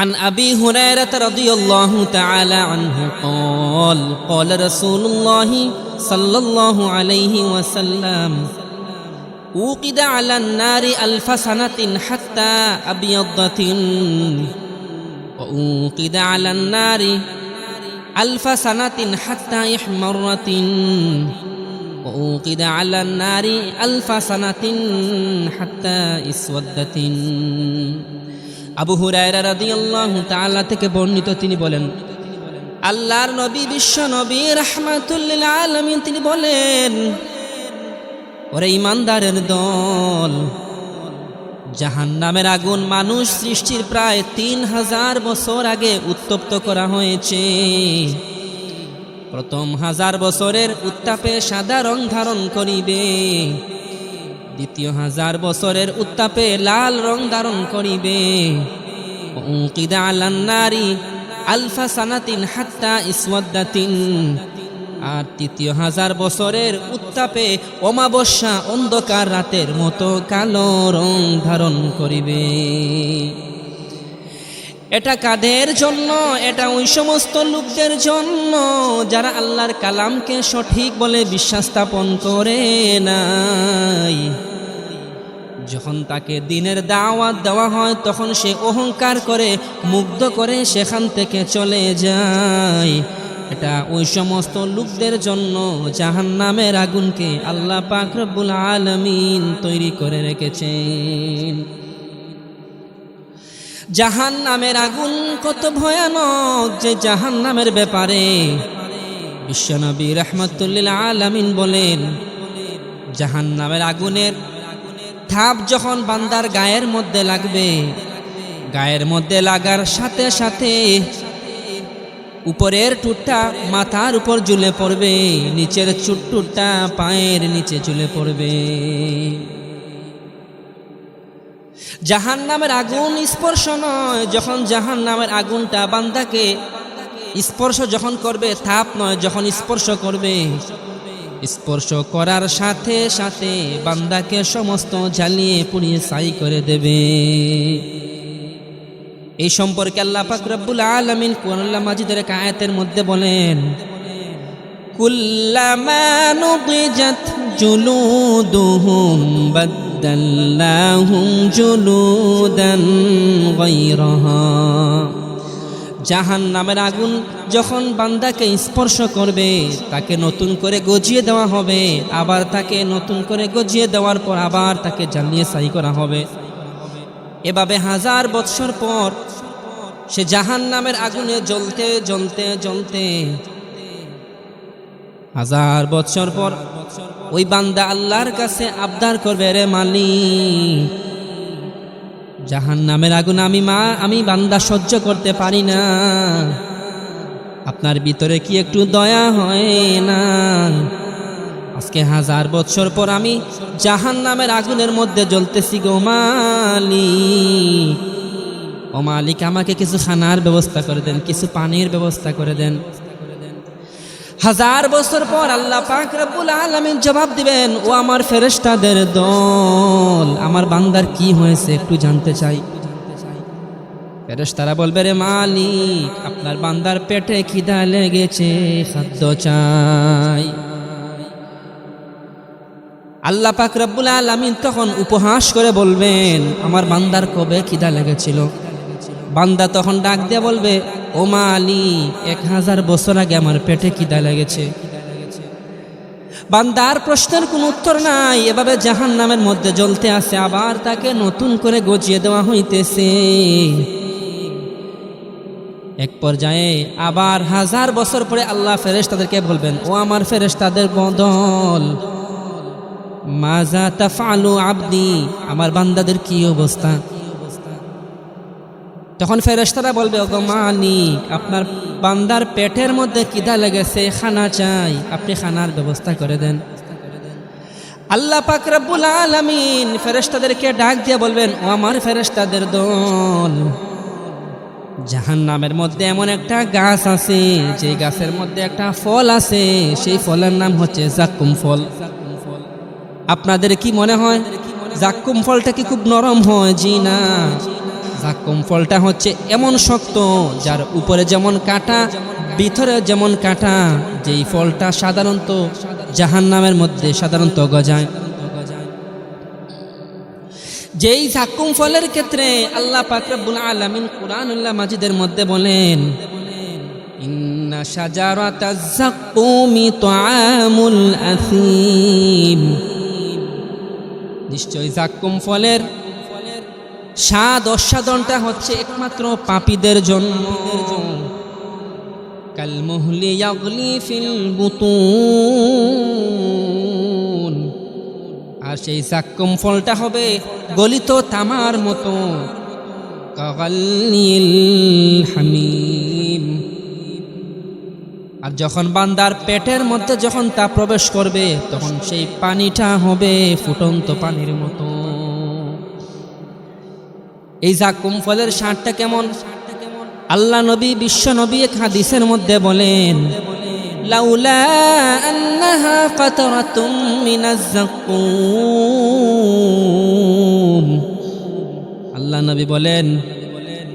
عن أبي هريرة رضي الله تعالى عنه قال قال رسول الله صلى الله عليه وسلم أوقد على النار ألف سنة حتى أبيضت وأوقد على النار ألف سنة حتى يحمرت وأوقد على النار ألف سنة حتى اسودت আবু হুরায়রা থেকে বর্ণিত, তিনি বলেন, আল্লাহর নবী বিশ্ব নবী রাহমাতুল্লিল তিনি বলেন, ওরে ইমানদারের দল, জাহান্নামের আগুন মানুষ সৃষ্টির প্রায় তিন হাজার বছর আগে উত্তপ্ত করা হয়েছে। প্রথম হাজার বছরের উত্তাপে সাদা রং ধারণ করিবে। দ্বিতীয় হাজার বছরের উত্তাপে লাল রং ধারণ করিবে। উকিদা আলান্নারি আলফা সানাতিন হাত্তা ইসওয়াদ্দাতিন। আর তৃতীয় হাজার বছরের উত্তাপে অমাবস্যা অন্ধকার রাতের মতো কালো রং ধারণ করিবে। এটা কাদের জন্য? এটা ওই সমস্ত লোকদের জন্য যারা আল্লাহর কালামকে সঠিক বলে বিশ্বাস স্থাপন করে নাই যখন তাকে দিনের দাওয়াত দেওয়া হয়, তখন সে অহংকার করে মুগ্ধ করে সেখান থেকে চলে যায়। এটা ওই সমস্ত লোকদের জন্য জাহান নামের আগুনকে আল্লাহ পাক রব্বুল আলমিন তৈরি করে রেখেছেন। জাহান নামের আগুন কত ভয়ানক যে জাহান নামের ব্যাপারে বিশ্বনবী রহমতুল্লিল আলামিন বলেন জাহান নামের আগুনের ধাপ যখন বান্দার গায়ের মধ্যে লাগবে, গায়ের মধ্যে লাগার সাথে সাথে উপরের টুটটা মাথার উপর ঝুলে পড়বে, নিচের চুট্টুরটা পায়ের নিচে ঝুলে পড়বে। জাহান নামের আগুন স্পর্শ নয় যখন জাহান নামের আগুনটা বান্দাকে স্পর্শ যখন করবে তাপ নয় যখন স্পর্শ করবে স্পর্শ করার সাথে সাথে বান্দাকে সমস্ত জ্বালিয়ে পুড়িয়ে সাই করে দেবে। এই সম্পর্কে আল্লাহ পাক রব্বুল আলামিন কোরআন মাজিদের এক আয়াতের মধ্যে বলেন, কুল্লামা নুদিজাত জুলুদুহুম বাদদাল্লাহুম জুলুদান গায়রাহা। জাহান নামের আগুন যখন বান্দাকে স্পর্শ করবে, তাকে নতুন করে গজিয়ে দেওয়া হবে। আবার তাকে নতুন করে গজিয়ে দেওয়ার পর আবার তাকে জ্বালিয়ে সাই করা হবে। এভাবে হাজার বৎসর পর সে জাহান নামের আগুনে জ্বলতে জ্বলতে জ্বলতে হাজার বৎসর পর ওই বান্দা আল্লাহর কাছে আবদার করবে, রে মালিক জাহান নামের আগুন আমি মা, আমি বান্দা সহ্য করতে পারি না। আপনার ভিতরে কি একটু দয়া হয় না? আজকে হাজার বছর পর আমি জাহান নামের আগুনের মধ্যে জ্বলতেছি গো মালিক। ও মালিক, আমাকে কিছু খানার ব্যবস্থা করে দেন, কিছু পানির ব্যবস্থা করে দেন। হাজার বছর পর আল্লাহ পাক রব্বুল আলামিন জবাব দিবেন, ও আমার ফেরেশতাদের দল, আমার বান্দার কি হয়েছে একটু জানতে চাই। ফেরেশতারা বলবে, রে মালিক, আপনার বান্দার পেটে খিদা লেগেছে, খাদ্য চাই। আল্লাহ পাক রব্বুল আলামিন তখন উপহাস করে বলবেন, আমার বান্দার কবে খিদা লেগেছিল? বান্দা তখন ডাক দিয়ে বলবে ও মালি এক হাজার বছর আগে আমার পেটে কিদা লেগেছে। বান্দার প্রশ্নের কোনো উত্তর নাই, এভাবে জাহান নামের মধ্যে জ্বলতে আছে, আবার তাকে নতুন করে গজিয়ে দেওয়া হইতেছে। এক পর্যায়ে আবার হাজার বছর পরে আল্লাহ ফেরেশ তাদেরকে বলবেন, ও আমার ফেরেশ তাদের বদল মাজা তাফালু আবদি, আমার বান্দাদের কি অবস্থা? তখন ফেরেশতারা বলবে, ওগো মালিক, আপনার বান্দার পেটের মধ্যে কিদা লেগেছে? খানা চাই। আপনি খানার ব্যবস্থা করে দেন। আল্লাহ পাক রব্বুল আলামিন ফেরেশতাদেরকে ডাক দিয়ে বলবেন, ও আমার ফেরেশতাদের দল জাহান নামের মধ্যে এমন একটা গাছ আছে, যে গাছের মধ্যে একটা ফল আছে, সেই ফলের নাম হচ্ছে জাক্কুম ফল। আপনাদের কি মনে হয়? জাক্কুম ফলটা কি খুব নরম হয়? জি না। জাক্কুম ফলটা হচ্ছে এমন শক্ত যার উপরে যেমন কাটা, ভিতরে যেমন কাটা, যেই ফলটা সাধারণত জাহান্নামের মধ্যে সাধারণত গজায়। যেই জাক্কুম ফলের ক্ষেত্রে আল্লাহ পাকরাবুল আলামিন কুরআনুল্লাহ মাজিদের মধ্যে বলেন, ইন্না শাজারাতা জাক্কুমি তুআমুল আসিম নিশ্চয় জাক্কুম ফলের স্বাদ অস্বাদনটা হচ্ছে একমাত্র পাপীদের জন্য। কালমুহলি আর সেই জাক্কুম ফলটা হবে গলিত তামার মতো। হামিম। আর যখন বান্দার পেটের মধ্যে যখন তা প্রবেশ করবে, তখন সেই পানিটা হবে ফুটন্ত পানির মতো। এই জাকুম ফলের স্বাদটা কেমন? আল্লাহ নবী, বিশ্ব নবী এক হাদিসের মধ্যে বলেন জাকুম আল্লাহ নবী বলেন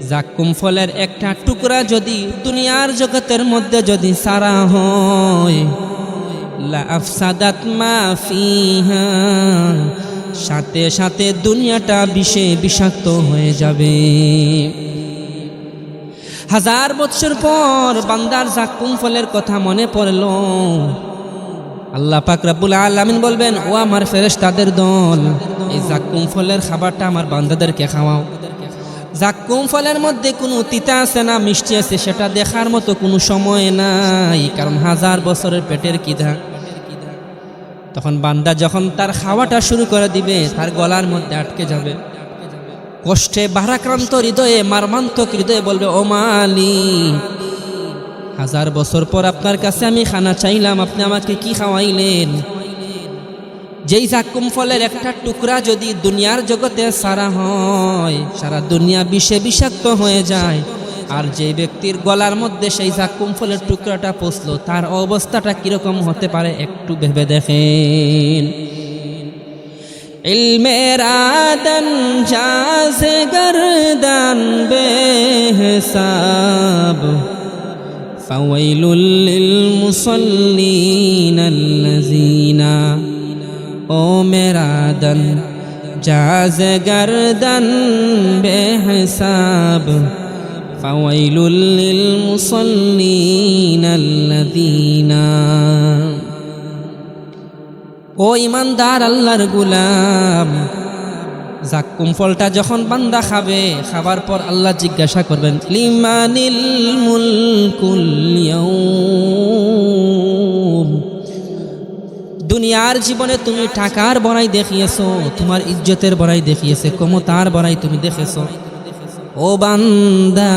জাক্কুম ফলের একটা টুকরা যদি দুনিয়ার জগতের মধ্যে যদি সারা হয়, লা আফসাদাত মা ফিহা। সাথে সাথে দুনিয়াটা বিষে বিষাক্ত হয়ে যাবে। হাজার বছর পর বান্দার জাক্কুম ফলের কথা মনে পড়ল, আল্লাহ পাক রাব্বুল আলামিন বলবেন, ও আমার ফেরেশতাদের দল, এই জাক্কুম ফলের খাবারটা আমার বান্দাদেরকে খাওয়াও। জাক্কুম ফলের মধ্যে কোনো তিতা আছে না, মিষ্টি আছে, সেটা দেখার মতো কোনো সময় নাই, কারণ হাজার বছরের পেটের কিধা তখন বান্দা যখন তার খাওয়াটা শুরু করে দিবে, তার গলার মধ্যে আটকে যাবে। কষ্টে, ভারাক্রান্ত হৃদয়ে, মারমান্তক হৃদয়ে বলবে, ও মালি হাজার বছর পর আপনার কাছে আমি খানা চাইলাম, আপনি আমাকে কি খাওয়াইলেন? যেই জাকুম ফলের একটা টুকরা যদি দুনিয়ার জগতে সারা হয়, সারা দুনিয়া বিষে বিষাক্ত হয়ে যায়। আর যে ব্যক্তির গলার মধ্যে সেই জাকুম ফলের টুকরাটা পচলো তার অবস্থাটা কিরকম হতে পারে একটু ভেবে দেখেন ইলমের আদন জাজে গরদান বেহসাব فويل للمصلين الذين ও মেরা দন জাজ গরদন বেহসাব فويل للمصلين الذين ও ইমানদার আল্লাহর গুলাম জাক্কুম ফলটা যখন বান্দা খাবে খাবার পর আল্লাহ জিজ্ঞাসা করবেন লিমানিল মুলকুল ইয়াউম দুনিয়ার জীবনে তুমি টাকার বড়াই দেখিয়েছো তোমার ইজ্জতের বড়াই দেখিয়েছে ক্ষমতার বড়াই তুমি দেখেছো ও বান্দা,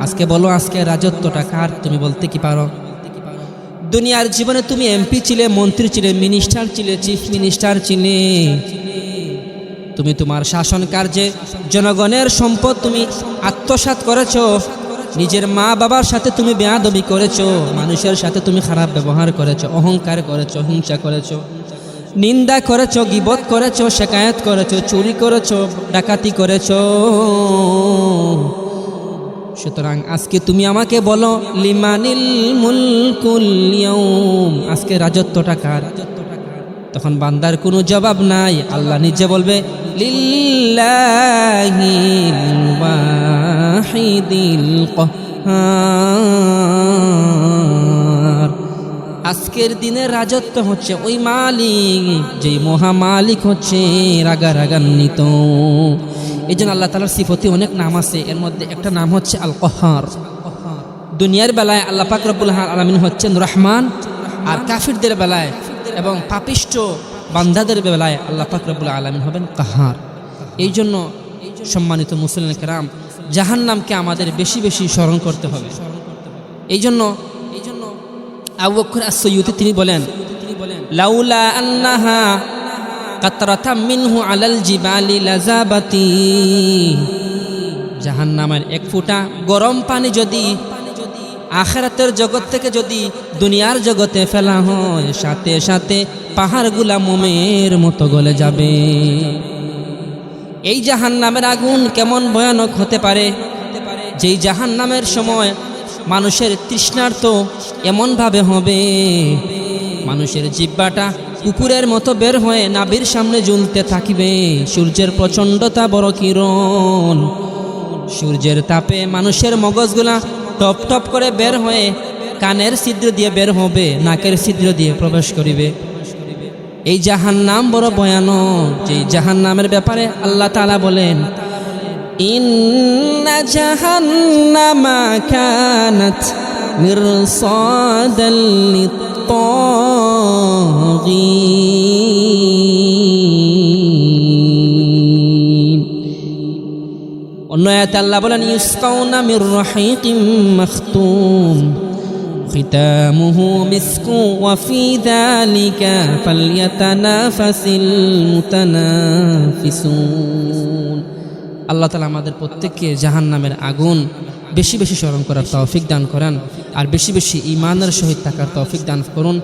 আজকে বলো, আজকে রাজত্বটা কার? তুমি বলতে কি পারো? দুনিয়ার জীবনে তুমি এমপি ছিলে, মন্ত্রী ছিলে মিনিস্টার ছিলে চিফ মিনিস্টার ছিলে। তুমি তোমার শাসন কার্যে জনগণের সম্পদ তুমি আত্মসাৎ করেছ, নিজের মা বাবার সাথে তুমি বেয়াদবি করেছ, মানুষের সাথে তুমি খারাপ ব্যবহার করেছ, অহংকার করেছ, হিংসা করেছ। নিন্দা করেছ, গিবত করেছ, শেকায়ত করেছ, চুরি করেছ, ডাকাতি করেছ। সুতরাং আজকে তুমি আমাকে বলো, লিমানিল মুলকুল আজকে রাজত্বটা কার? তখন বান্দার কোনো জবাব নাই। আল্লাহ নিজে বলবে লিল্লাহিল আজকের দিনের রাজত্ব হচ্ছে ওই মালিক, যেই মহামালিক হচ্ছে রাগা রাগান্বিত এই জন্য আল্লাহ তালার সিফতি অনেক নাম আছে, এর মধ্যে একটা নাম হচ্ছে আল কহার দুনিয়ার বেলায় আল্লাহ পাক রব্বুল আলমিন হচ্ছেন রহমান, আর কাফিরদের বেলায় এবং পাপিষ্ট বান্দাদের বেলায় আল্লাহ পাক রব্বুল আলমিন হবেন কাহার। এই জন্য সম্মানিত মুসলিম কেরাম জাহান নামকে আমাদের বেশি বেশি স্মরণ করতে হবে। এই জন্য আবু বকর আসইয়ুতি তিনি বলেন, লাউলা আন্নাহা কাতরাতা মিনহু আলাল জিবালি লাজাবাতি জাহান্নামের এক ফুটা গরম পানি যদি আখেরাতের জগৎ থেকে যদি দুনিয়ার জগতে ফেলা হয়, সাথে সাথে পাহাড়গুলা মোমের মতো গলে যাবে। এই জাহান নামের আগুন কেমন ভয়ানক হতে পারে? যেই জাহান নামের সময় মানুষের তৃষ্ণার্ত এমনভাবে হবে। মানুষের জিব্বাটা কুকুরের মতো বের হয়ে নাবির সামনে ঝুলতে থাকিবে। সূর্যের প্রচণ্ডতা বড় কিরণ। সূর্যের তাপে মানুষের মগজগুলা টপ টপ করে বের হয়ে কানের ছিদ্র দিয়ে বের হবে, নাকের ছিদ্র দিয়ে প্রবেশ করিবে। এই জাহান নাম বড় ভয়ানক। যে জাহান নামের ব্যাপারে আল্লাহ তালা বলেন إن جهنم كانت مرصادا للطاغين. ونعت الله بلن يسقون من رحيق مختوم ختامه مسك وفي ذلك فليتنافس المتنافسون আল্লাহ তালা আমাদের প্রত্যেককে জাহান নামের আগুন বেশি বেশি স্মরণ করার তৌফিক দান করেন। আর বেশি বেশি ইমানের সহিত থাকার তৌফিক দান করুন।